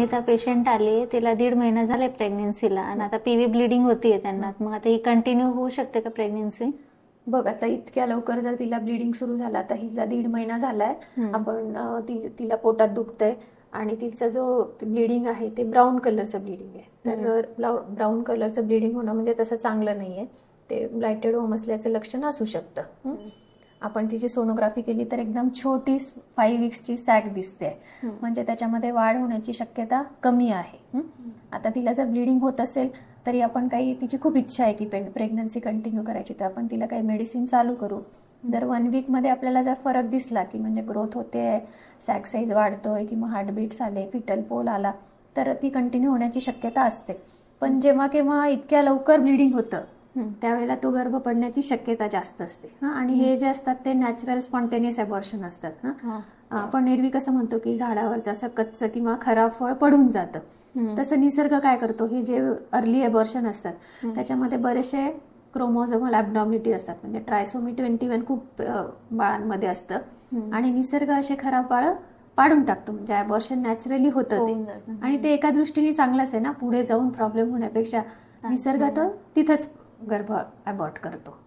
इथं पेशंट आली तिला दीड महिना झाले प्रेग्नेन्सीला आणि आता पीव्ही ब्लिडिंग होतीये त्यांना. मग आता ही कंटिन्यू होऊ शकते का प्रेग्नेन्सी बघ आता इतक्या लवकर जर तिला ब्लिडिंग सुरू झाला आता हिला दीड महिना झालाय. आपण ति- तिला पोटात दुखतंय आणि तिचं जो ब्लिडिंग आहे ते ब्राऊन कलरचं ब्लिडिंग आहे. तर ब्राऊन कलरचं ब्लिडिंग होणं म्हणजे तसं चांगलं नाहीये. ते ब्लायटेड होम असल्याचं लक्षण असू शकतं? आपण तिची सोनोग्राफी केली तर एकदम छोटी फाईव्ह वीक्सची सॅक दिसते. म्हणजे त्याच्यामध्ये वाढ होण्याची शक्यता कमी आहे? आता तिला जर ब्लिडिंग होत असेल तरी आपण काही तिची खूप इच्छा आहे की प्रेग्नन्सी कंटिन्यू करायची तर आपण तिला काही मेडिसिन चालू करू जर वन वीकमध्ये आपल्याला जर फरक दिसला की म्हणजे ग्रोथ होते सॅक साईज वाढतोय किंवा हार्टबीट्स आले फिटल पोल आला तर ती कंटिन्यू होण्याची शक्यता असते पण जेव्हा केव्हा इतक्या लवकर ब्लिडिंग होतं. त्यावेळेला तो गर्भ पडण्याची शक्यता जास्त असते. आणि हे जे असतात ते नॅचरल स्पॉन्टेनियस अबॉर्शन असतात. आपण एरवी कसं म्हणतो की झाडावर जसं कच्चं किंवा खराब फळ पडून जातं. तसं निसर्ग काय करतो? हे जे अर्ली एबॉर्शन असतात. त्याच्यामध्ये बरेचसे क्रोमोझोमल ॲबनॉर्मिटी असतात. म्हणजे ट्रायसोमी ट्वेंटी वन खूप बाळांमध्ये असतं. आणि निसर्ग असे खराब बाळ पाडून टाकतो. म्हणजे अबॉर्शन नॅचरली होतं ते. आणि ते एका दृष्टीने चांगलंच आहे ना. पुढे जाऊन प्रॉब्लेम होण्यापेक्षा निसर्ग तर तिथंच गर्भ अबॉर्ट करतो.